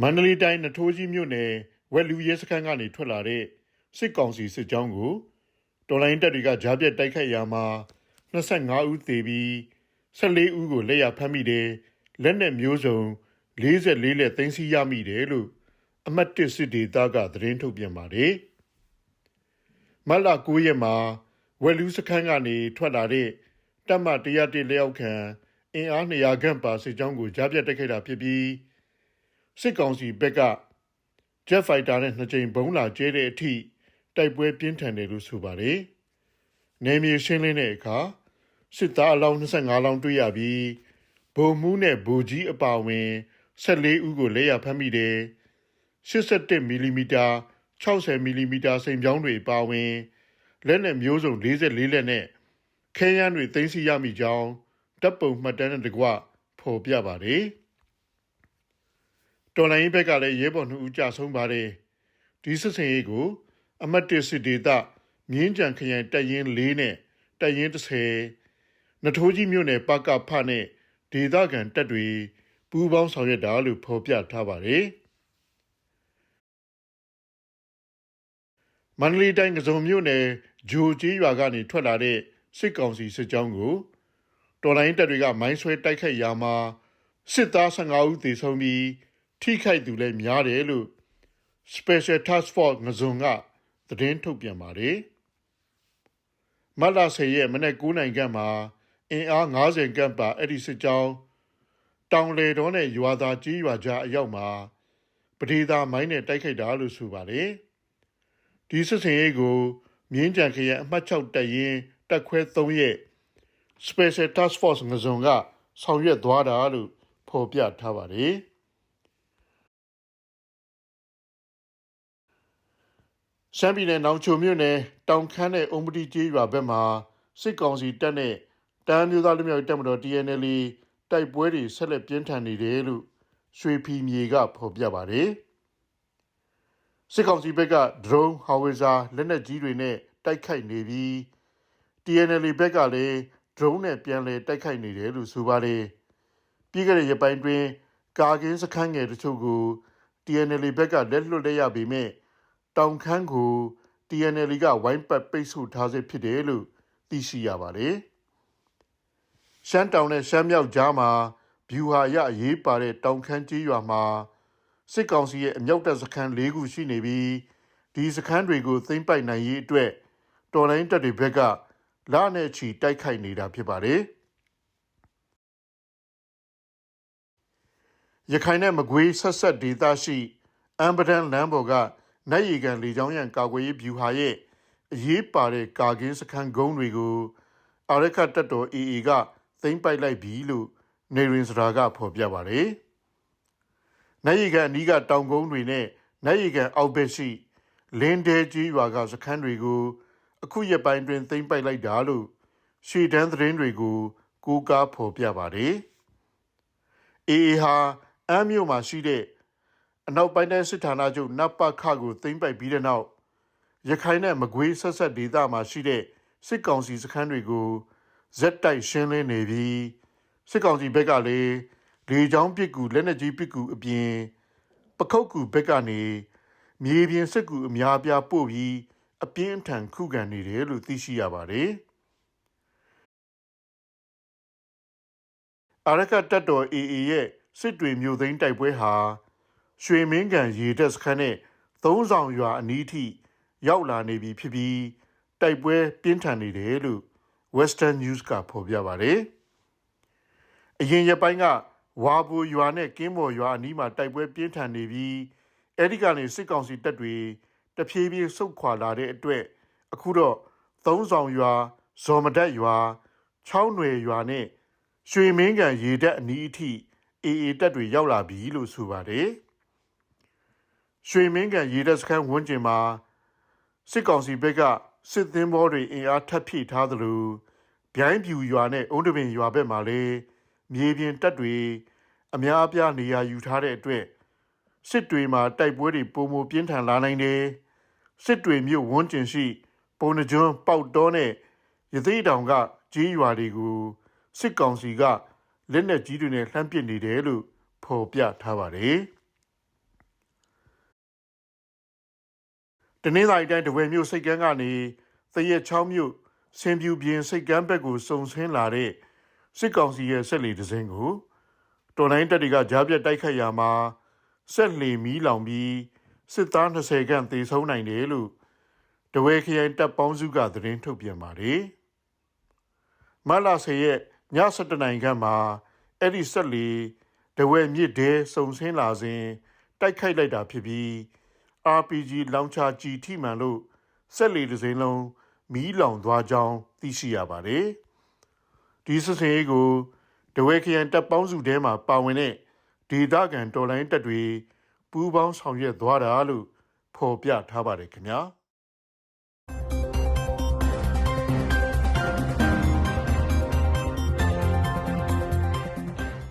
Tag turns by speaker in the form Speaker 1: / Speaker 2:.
Speaker 1: မန္တလေးတိုင်းနထိုးကြီးမြို့နယ်ဝက်လူရဲစခန်းကနေထွက်လာတဲ့စစ်ကောင်စီစစ်ကြောင်းကိုတော်လိုင်းတပ်တွေကကြားပြတ်တိုက်ခိုက်ရာမှာ25ဦးသေပြီး14ဦးကိုလက်ရဖမ်းမိတယ်လက်နက်မျိုးစုံ44လက်သိမ်းဆည်းရမိတယ်လို့အမတ်တစ်စစ်ဒေသကသတင်းထုတ်ပြန်ပါတယ်မတ်လ9ရက်မှာဝက်လူစခန်းကနေထွက်လာတဲ့တပ်မ101လက်အောက်ခံအင်အား200ခန့်ပါစစ်ကြောင်းကိုကြားပြတ်တိုက်ခိုက်တာဖြစ်ပြီး စစ်ကောင်စီဘက်က Jet Fighter နဲ့နှစ်ကြိမ်ဘုံးလာကျဲတဲ့အထိတိုက်ပွဲပြင်းထန်တယ်လို့ဆိုပါတယ်။နေမြေရှင်းလင်းတဲ့အခါစစ်သားအလောင်း25လောင်းတွေ့ရပြီးဗိုလ်မှူးနဲ့ဗိုလ်ကြီးအပါအဝင်14ဦးကိုလက်ရဖမ်းမိတယ်။87မီလီမီတာ60မီလီမီတာစိန်ပြောင်းတွေအပါအဝင်လက်နက်မျိုးစုံ44လက်နဲ့ခဲယမ်းတွေသိမ်းဆည်းရမိကြောင်းတပ်ပုံမှတ်တမ်းနဲ့တကွဖော်ပြပါတယ်။ တော်လိုင်းဘက်ကလည်းရဲဘော်နှစ်ဦးကြာဆုံးပါတယ်ဒီစစ်စင်ရေးကို အမတ်တစ်စစ်ဒေသမြင်းကြံခရိုင်တပ်ရင်း၄နဲ့တပ်ရင်း30နထိုးကြီးမြို့နယ်ပကဖနဲ့ဒေသခံတပ်တွေပူးပေါင်းဆောင်ရွက်တာလို့ဖော်ပြထားပါတယ်မန္တလေးတိုင်းကစုံမြို့နယ်ဂျိုကြီးရွာကနေထွက်လာတဲ့စစ်ကောင်စီစစ်ကြောင်းကိုတော်လိုင်းတပ်တွေကမိုင်းဆွဲတိုက်ခိုက်ရာမှာစစ်သား15ဦးသေဆုံးပြီး ထိခိုက်သူလည်းများတယ်လို့ Special Task Force ငဇုံကသတင်းထုတ်ပြန်ပါတယ်။မတ်လ10ရက်မနေ့9နိုင်ခန့်မှာအင်အား90ခန့်ပါအဲ့ဒီစစ်ကြောင်းတောင်လေတော်နဲ့ရွာသားကြီးရွာကြားအရောက်မှာပဒေသာမိုင်းနဲ့တိုက်ခိုက်တာလို့ဆိုပါတယ်။ဒီစစ်စင်ရေးကိုမြင်းကြံခရိုင်အမှတ်6တပ်ရင်းတပ်ခွဲ3ရဲ့ Special Task Force ငဇုံကဆောင်ရွက်သွားတာလို့ဖော်ပြထားပါတယ်။ ရှမ်းပြည်နယ်နောင်ချိုမြို့နယ်တောင်ခမ်းနဲ့အုံပတိကျေးရွာဘက်မှာစစ်ကောင်စီတပ်နဲ့တန်းမျိုးသားလူမျိုးရေးတပ်မတော် TNL တိုက်ပွဲတွေဆက်လက်ပြင်းထန်နေတယ်လို့ရွှေဖီမြေကဖော်ပြပါတယ်စစ်ကောင်စီဘက်က drone ဟာဝစ်ဇာလက်နက်ကြီးတွေနဲ့တိုက်ခိုက်နေပြီး TNL ဘက်ကလည်း drone နဲ့ပြန်လည်တိုက်ခိုက်နေတယ်လို့ဆိုပါတယ်ပြီးခဲ့တဲ့ရက်ပိုင်းတွင်ကာကင်းစခန်းငယ်တချို့ကို TNL ဘက်ကလက်လွတ်လက်ရပေမဲ့ တောင်ခမ်းကို TNL ကဝိုင်းပတ်ပိတ်ဆို့ထားစေဖြစ်တယ်လို့သိရှိရပါတယ်။ရှမ်းတောင်နဲ့ရှမ်းမြောက်ကြားမှာဗျူဟာရအရေးပါတဲ့တောင်ခမ်းကြီးရွာမှာစစ်ကောင်စီရဲ့အမြောက်တပ်စခန်း၄ခုရှိနေပြီးဒီစခန်းတွေကိုသိမ်းပိုက်နိုင်ရေးအတွက်တော်လိုင်းတပ်တွေဘက်ကလာနဲ့ချီတိုက်ခိုက်နေတာဖြစ်ပါတယ်။ရခိုင်နဲ့မကွေးဆက်ဆက်ဒေသရှိအမ်ပဒန်လမ်းပေါ်က နိုင်ရီကန်လေကြောင်းရန်ကာကွယ်ရေးဗျူဟာရဲ့အရေးပါတဲ့ကာကင်းစခန်းကုန်းတွေကိုအာရခတ်တပ်တော် AA ကသိမ်းပိုက်လိုက်ပြီလို့နေရင်စရာကဖော်ပြပါတယ်။နိုင်ရီကန်အနီးကတောင်ကုန်းတွေနဲ့နိုင်ရီကန်အောက်ဘက်ရှိလင်းတဲကြီးရွာကစခန်းတွေကိုအခုရက်ပိုင်းတွင်သိမ်းပိုက်လိုက်တာလို့ရှေ့တန်းသတင်းတွေကိုကိုးကားဖော်ပြပါတယ်။ AA ဟာအမ်းမြို့မှာရှိတဲ့ အနောက်ပိုင်းတိုင်းစစ်ဌာနချုပ်နပခကိုသိမ်းပိုက်ပြီးတဲ့နောက်ရခိုင်နဲ့မကွေးဆက်ဆက်ဒေသမှာရှိတဲ့စစ်ကောင်စီစခန်းတွေကိုဇက်တိုက်ရှင်းလင်းနေပြီးစစ်ကောင်စီဘက်ကလည်းလေကြောင်းပစ်ကူလက်နက်ကြီးပစ်ကူအပြင် ပခုတ်ကူဘက်ကနေမြေပြင်စစ်ကူအများပြားပို့ပြီးအပြင်းထန်ခုခံနေတယ်လို့သိရှိရပါတယ်။အာရကတပ်တော် AA ရဲ့စစ်တွေမျိုးသိန်းတိုက်ပွဲဟာ ရွှေမင်းကန်ရေတက်စခန်းနဲ့သုံးဆောင်ရွာအနီးထိရောက်လာနေပြီဖြစ်ပြီးတိုက်ပွဲပြင်းထန်နေတယ်လို့ Western News ကဖော်ပြပါတယ်။အရင်ရက်ပိုင်းကဝါဘူရွာနဲ့ကင်းမော်ရွာအနီးမှာတိုက်ပွဲပြင်းထန်နေပြီးအဲဒီကနေစစ်ကောင်စီတပ်တွေတဖြည်းဖြည်းဆုတ်ခွာလာတဲ့အတွက်အခုတော့သုံးဆောင်ရွာဇော်မဒတ်ရွာချောင်းနွယ်ရွာနဲ့ရွှေမင်းကန်ရေတက်အနီးအထိအေအေတပ်တွေရောက်လာပြီလို့ဆိုပါတယ်။ ရွှေမင်းကန်ရေတပ်စခန်းဝန်းကျင်မှာစစ်ကောင်စီဘက်ကစစ်သင်းဘောတွေအင်အားထပ်ဖြည့်ထားသလိုဗျိုင်းပြူရွာနဲ့အုံးတပင်ရွာဘက်မှာလည်းမြေပြင်တပ်တွေအများအပြားနေရာယူထားတဲ့အတွက်စစ်တွေမှာတိုက်ပွဲတွေပုံမပြင်းထန်လာနိုင်တယ်စစ်တွေမြို့ဝန်းကျင်ရှိ ပုံနှကျွန်းပေါက်တောနဲ့ရသေးတောင်ကကြီးရွာတွေကိုစစ်ကောင်စီကလက်နက်ကြီးတွေနဲ့လှမ်းပစ်နေတယ်လို့ဖော်ပြထားပါတယ်။ တနင်္သာရီတိုင်းတဝယ်မြို့စိတ်ကမ်းကနေသရက်ချောင်းမြို့ဆင်ပြူပြင်စိတ်ကမ်းဘက်ကိုစုံဆင်းလာတဲ့စစ်ကောင်စီရဲ့ဆက်လီတစ်စင်းကိုတော်လိုင်းတပ်တွေကကြားပြတ်တိုက်ခတ်ရာမှာဆက်လီမီးလောင်ပြီးစစ်သား20ခန့်သေဆုံးနိုင်တယ်လို့တဝဲခရိုင်တပ်ပေါင်းစုကသတင်းထုတ်ပြန်ပါတယ်မတ်လာဆေရဲ့ည7နိုင်ခန့်မှာအဲ့ဒီဆက်လီတဝဲမြစ်တဲစုံဆင်းလာစဉ်တိုက်ခိုက်လိုက်တာဖြစ်ပြီး RPG လောင်ချာကြီးထိမှန်လို့ဆက်လီတစ်စိမ်းလုံးမီးလောင်သွားကြောင်းသိရှိရပါတယ်။ဒီစစ်စင်ရေးကိုတဝဲခရိုင်တပ်ပေါင်းစုထဲမှာပါဝင်တဲ့ဒေသခံတော်လိုင်းတပ်တွေပူးပေါင်းဆောင်ရွက်သွားတာလို့ဖော်ပြထားပါတယ်ခင်ဗျာ။